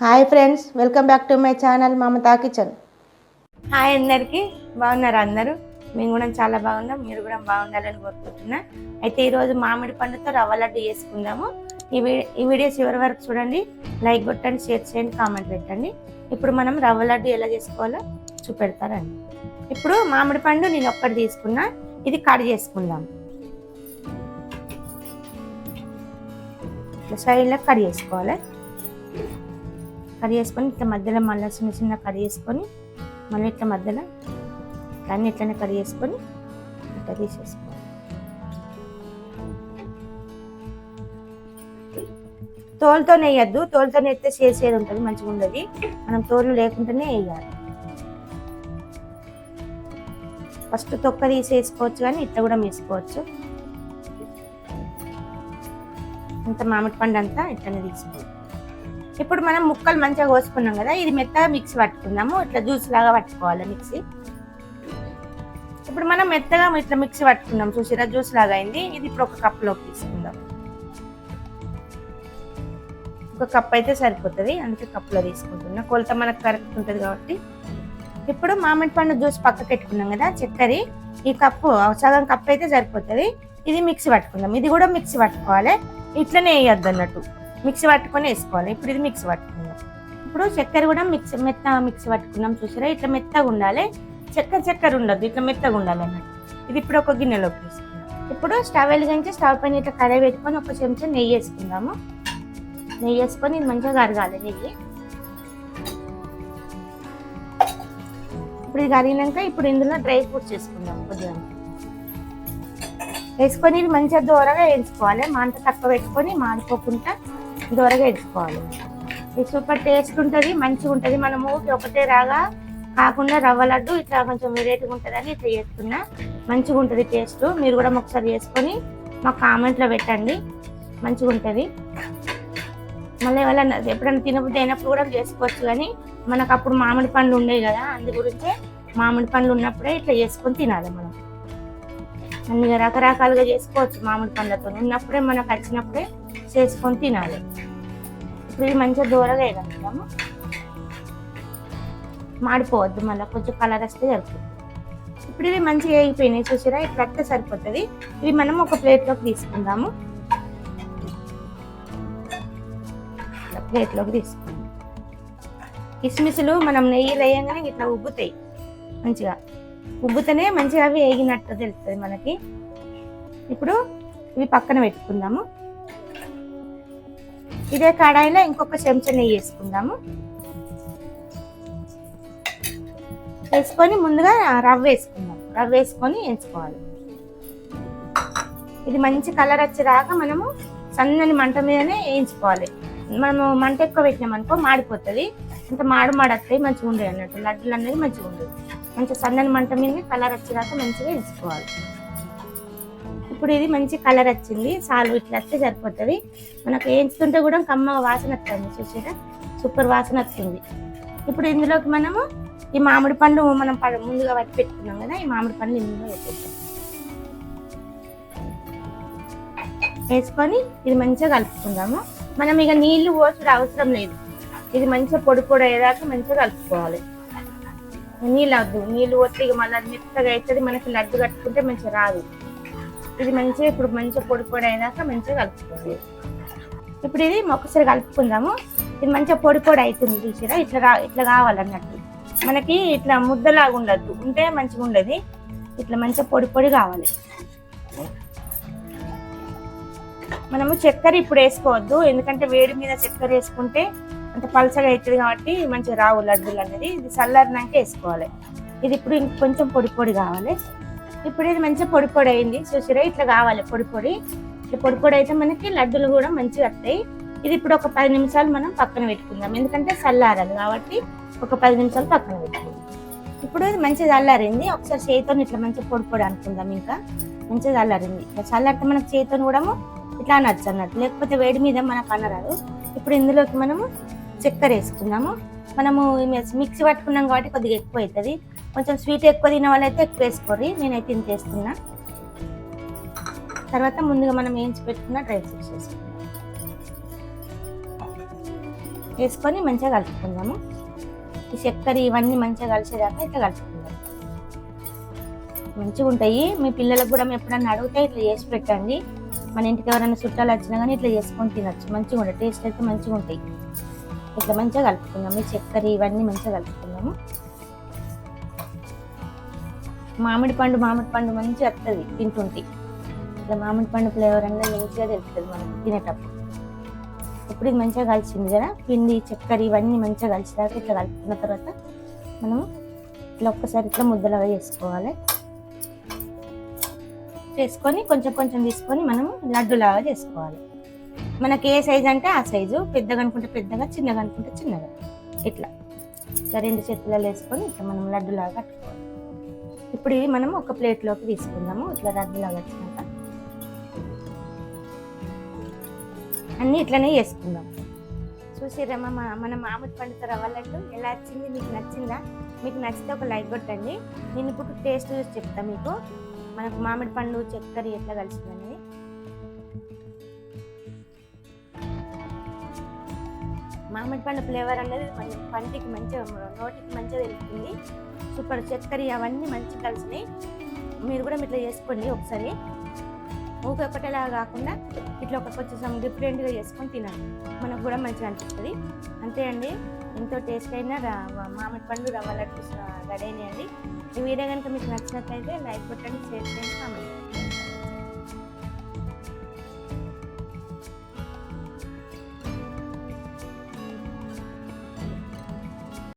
Hi friends welcome back to my channel Mamata kitchen. Hi అందరికీ బాగున్నారు అందరూ? మేము కూడా చాలా బాగున్నాం మీరు కూడా బాగుండాలని కోరుకుంటున్నా. అయితే ఈరోజు మామిడి పండుతో రవ్వ లడ్డు చేసుకుందాము. ఈ వీ- ఈ వీడియో చివరి వరకు చూడండి లైక్ కొట్టండి షేర్ చేయండి కామెంట్ పెట్టండి. ఇప్పుడు మనం రవ్వ లడ్డు ఎలా చేసుకోవాలో చూపెడతారండి. ఇప్పుడు మామిడి పండు నేను ఒక్కటి తీసుకున్నా ఇది కట్ చేసుకుందాం. సైడ్లో కట్ చేసుకోవాలి. కట్ చేసుకొని ఇట్లా మధ్యలో మళ్ళీ చిన్న చిన్న కట్ చేసుకొని మళ్ళీ ఇట్లా మధ్యలో దాన్ని ఇట్లనే కట్ చేసుకొని ఇట్లా తీసేసుకోవాలి. తోలుతో వేయద్దు తోలుతో వేస్తే చేసేది ఉంటుంది మంచిగా ఉండదు. మనం తోలు లేకుండానే వేయాలి. ఫస్ట్ తొక్క తీసేసుకోవచ్చు కానీ ఇట్లా కూడా వేసుకోవచ్చు అంత మామిడి పండు అంతా ఇట్లనే తీసుకోవచ్చు. ఇప్పుడు మనం ముక్కలు మంచిగా కోసుకున్నాం కదా ఇది మెత్తగా మిక్సీ పట్టుకుందాము. ఇట్లా జ్యూస్ లాగా పట్టుకోవాలి మిక్సీ ఇప్పుడు మనం మెత్తగా ఇట్లా మిక్సీ పట్టుకున్నాం చూసిరా జ్యూస్ లాగా అయింది. ఇది ఇప్పుడు ఒక కప్లోకి తీసుకుందాం. ఒక కప్ అయితే సరిపోతుంది అందుకే కప్లో తీసుకుంటున్నా. కొలత మనకు కరెక్ట్ ఉంటుంది కాబట్టి. ఇప్పుడు మామిడి పండు జ్యూస్ పక్కకి పెట్టుకున్నాం కదా చక్కెర. ఈ కప్పు సగం కప్ అయితే సరిపోతుంది. ఇది మిక్సీ పట్టుకుందాం. ఇది కూడా మిక్సీ పట్టుకోవాలి. ఇట్లనే వేయద్దు అన్నట్టు. మిక్సీ పట్టుకొని వేసుకోవాలి. ఇప్పుడు ఇది మిక్సీ పట్టుకుందాం. ఇప్పుడు చక్కెర కూడా మిక్స్ మెత్త మిక్సీ పట్టుకున్నాం చూసారా? ఇట్లా మెత్తగా ఉండాలి. చక్కెర చక్కెర ఉండదు ఇట్లా మెత్తగా ఉండాలి అన్నట్టు. ఇది ఇప్పుడు ఒక గిన్నెలోకి వేసుకుందాం ఇప్పుడు స్టవ్ వెలిగించి స్టవ్ పైన ఇట్లా కడాయి పెట్టుకొని ఒక చెంచా నెయ్యి వేసుకుందాము. నెయ్యి వేసుకొని ఇది మంచిగా కరగాలి నెయ్యి. ఇప్పుడు ఇది కరిగినాక ఇప్పుడు ఇందులో డ్రై ఫ్రూట్స్ వేసుకుందాం కొద్దిగా. వేసుకొని ఇది మంచిగా దూరగా వేయించుకోవాలి. మంట తక్కువ పెట్టుకొని మాడిపోకుండా దూరగా వేయించుకోవాలి ఇది సూపర్ టేస్ట్ ఉంటుంది మంచిగా ఉంటుంది. మనము ఒకటే రాగా కాకుండా రవ్వ లడ్డు ఇట్లా కొంచెం వెరైటీగా ఉంటుందని ఇట్లా చేస్తున్నా మంచిగా ఉంటుంది టేస్ట్ మీరు కూడా ఒకసారి చేసుకొని మా కామెంట్లో పెట్టండి. మంచిగా ఉంటుంది. మళ్ళీ ఎవరైనా ఎప్పుడైనా తినబుద్ధి అయినప్పుడు కూడా చేసుకోవచ్చు కానీ మనకు అప్పుడు మామిడి పండ్లు ఉండేవి కదా అందు గురించే మామిడి పండ్లు ఉన్నప్పుడే ఇట్లా చేసుకొని తినాలి మనం. అన్ని రకరకాలుగా చేసుకోవచ్చు మామిడి పండ్లతో ఉన్నప్పుడే మనకు వచ్చినప్పుడే చేసుకొని తినాలి. ఇప్పుడు మంచిగా దూరగా వేయగలుగుతాము మాడిపోవద్దు మళ్ళీ కొంచెం కలర్ వస్తే సరిపోతుంది. ఇప్పుడు ఇవి మంచిగా వేగిపోయినాయి చూసిరా ఇప్పుడు అట్టే సరిపోతుంది. ఇవి మనం ఒక ప్లేట్లోకి తీసుకుందాము. ప్లేట్లోకి తీసుకుందాం కిస్మిస్లు మనం నెయ్యి వేయంగానే ఇట్లా ఉబ్బుతాయి. మంచిగా. ఉబ్బుతనే మంచిగా అవి వేగినట్టు తెలుస్తుంది మనకి. ఇప్పుడు ఇవి పక్కన పెట్టుకుందాము. ఇదే కడాయిలో ఇంకొక చెంచా నెయ్యి వేసుకుందాము. వేసుకొని ముందుగా రవ్వ వేసుకుందాం. రవ్వ వేసుకొని వేసుకోవాలి. ఇది మంచి కలర్ వచ్చేదాకా మనము సన్నని మంట మీదనే వేయించుకోవాలి. మనము మంట ఎక్కువ పెట్టినాం అనుకో మాడిపోతుంది. అంత మాడు మాడతాయి మంచిగా ఉండేవి అన్నట్టు. లడ్డులు అనేది మంచిగా ఉండదు. మంచి సన్నని మంట మీదనే కలర్ వచ్చేదాకా మంచిగా వేయించుకోవాలి. ఇప్పుడు ఇది మంచి కలర్ వచ్చింది. సాలు ఇట్లా వస్తే సరిపోతుంది. మనకు వేయించుతుంటే కూడా కమ్మ వాసన వస్తుంది చూసారా? సూపర్ వాసన వస్తుంది. ఇప్పుడు ఇందులోకి మనము ఈ మామిడి పండు మనం ప- ముందుగా పట్టి పెట్టుకున్నాం కదా ఈ మామిడి పండు ఇందులో వేసేద్దాం. వేసుకొని ఇది మంచిగా కలుపుకుందాము. మనం ఇక నీళ్ళు పోసుడు అవసరం లేదు. ఇది మంచిగా పొడి పొడి అయ్యేదాకా మంచిగా కలుపుకోవాలి. నీళ్ళు వద్దు. నీళ్ళు పోతే ఇక మళ్ళీ మెత్తగా అవుతుంది మనకి లడ్డు కట్టుకుంటే మంచిగా రాదు. ఇది మంచిగా ఇప్పుడు మంచిగా పొడి పొడి అయినాక మంచిగా కలుపుకోవాలి. ఇప్పుడు ఇది ఒకసారి కలుపుకుందాము. ఇది మంచిగా పొడి పొడి అవుతుంది చూసారా? ఇట్లా ఇట్లా కావాలన్నట్టు. మనకి ఇట్లా ముద్దలాగా ఉండద్దు ఉంటే మంచిగా ఉండదు. ఇట్లా మంచిగా పొడి పొడి కావాలి. మనము చక్కెర ఇప్పుడు వేసుకోవద్దు. ఎందుకంటే వేడి మీద చక్కెర వేసుకుంటే అంత పలసగా అవుతుంది కాబట్టి మంచిగా రావు లడ్డూలు అనేది. ఇది చల్లారినాక వేసుకోవాలి. ఇది ఇప్పుడు ఇంక కొంచెం పొడి పొడి కావాలి. ఇప్పుడు ఇది మంచిగా పొడి పొడి అయింది. చూసిరా ఇట్లా కావాలి పొడి పొడి. ఇట్లా పొడి పొడి అయితే మనకి లడ్డూలు కూడా మంచిగా వస్తాయి. ఇది ఇప్పుడు ఒక పది నిమిషాలు మనం పక్కన పెట్టుకుందాం. ఎందుకంటే చల్లారాలి కాబట్టి ఒక పది నిమిషాలు పక్కన పెట్టుకుందాం. ఇప్పుడు ఇది మంచిగా చల్లారింది. ఒకసారి చేతితో ఇట్లా మంచిగా పొడి పొడి అనుకుందాం ఇంకా. మంచిగా చల్లారింది. ఇట్లా చల్లారితే మనకు చేతితో కూడా ఇట్లా అనొచ్చు అన్నట్టు. లేకపోతే వేడి మీద మనకు అనరాదు. ఇప్పుడు ఇందులోకి మనము చక్కెర వేసుకుందాము. మనము మిక్సీ పట్టుకున్నాం కాబట్టి కొద్దిగా ఎక్కువ అవుతుంది. కొంచెం స్వీట్ ఎక్కువ తినే వాళ్ళైతే ఎక్కువ వేసుకోర్రి. నేనైతే ఇంత వేస్తున్నా. తర్వాత ముందుగా మనం వేయించి పెట్టుకున్న డ్రై ఫ్రూట్స్ వేసుకుందాం వేసుకొని మంచిగా కలుపుకుందాము. ఈ చక్కెర ఇవన్నీ మంచిగా కలిసేదాకా ఇట్లా కలుపుకుందాం మంచిగా ఉంటాయి. మీ పిల్లలకు కూడా మేము ఎప్పుడన్నా అడిగితే ఇట్లా చేసి పెట్టండి. మన ఇంటికి ఎవరైనా చుట్టాలు వచ్చినా కానీ ఇట్లా చేసుకొని తినచ్చు. మంచిగా ఉంటాయి. టేస్ట్ అయితే మంచిగా ఉంటాయి. ఇట్లా మంచిగా కలుపుకుందాం ఈ చక్కెర ఇవన్నీ మంచిగా కలుపుకుందాము. మామిడి పండు మామిడి పండు మంచిగా వస్తుంది తింటుంటే. ఇట్లా మామిడి పండు ఫ్లేవర్ అనేది మంచిగా తెలుస్తుంది మనం తినేటప్పుడు. ఇప్పుడు ఇది మంచిగా కలిసింది కదా? పిండి చక్కెర ఇవన్నీ మంచిగా కలిసినాక ఇట్లా కలుపుకున్న తర్వాత మనం ఇట్లా ఒక్కసారి ఇట్లా ముద్దలాగా చేసుకోవాలి. చేసుకొని కొంచెం కొంచెం తీసుకొని మనం లడ్డులాగా చేసుకోవాలి. మనకి ఏ సైజు అంటే ఆ సైజు పెద్దగా అనుకుంటే పెద్దగా చిన్నగా అనుకుంటే చిన్నగా. ఇట్లా. ఇట్లా రెండు చేతులలో వేసుకొని ఇట్లా మనం లడ్డులాగా కట్టుకోవాలి. ఇప్పుడు ఇవి మనం ఒక ప్లేట్లోకి తీసుకుందాము. ఇట్లా లడ్డులాగా వచ్చినాక. అన్నీ ఇట్లనే చేసుకుందాం. చూసిరమ్మా మా మన మామిడి పండుతో రవ్వ లడ్డు ఎలా వచ్చింది? మీకు నచ్చిందా? మీకు నచ్చితే ఒక లైక్ కొట్టండి. నేను ఇప్పుడు టేస్ట్ చూసి చెప్తా మీకు. మనకు మామిడి పండు చక్కెర ఎట్లా కలిసిందని మామిడి పండు ఫ్లేవర్ అనేది కొంచెం పంటికి మంచిగా నోటికి మంచిగా తెలుస్తుంది. సూపర్ చక్కెర అవన్నీ మంచిగా కలిసినాయి. మీరు కూడా ఇట్లా చేసుకోండి ఒకసారి. ఊక ఒకటేలా కాకుండా ఇట్లా ఒక కొంచెం డిఫరెంట్గా చేసుకొని తినాలి మనకు కూడా మంచిగా అనిపిస్తుంది. అంతే అండి. ఎంతో టేస్ట్ అయినా మామిడి పండు రవ్వ లడ్డు రెడీ అయినాయండి. ఈ వీడియో కనుక మీకు నచ్చినట్లయితే లైక్ కొట్టండి షేర్ చేయండి కామెంట్